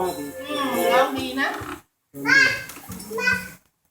มาดี แล้วดีนะ มา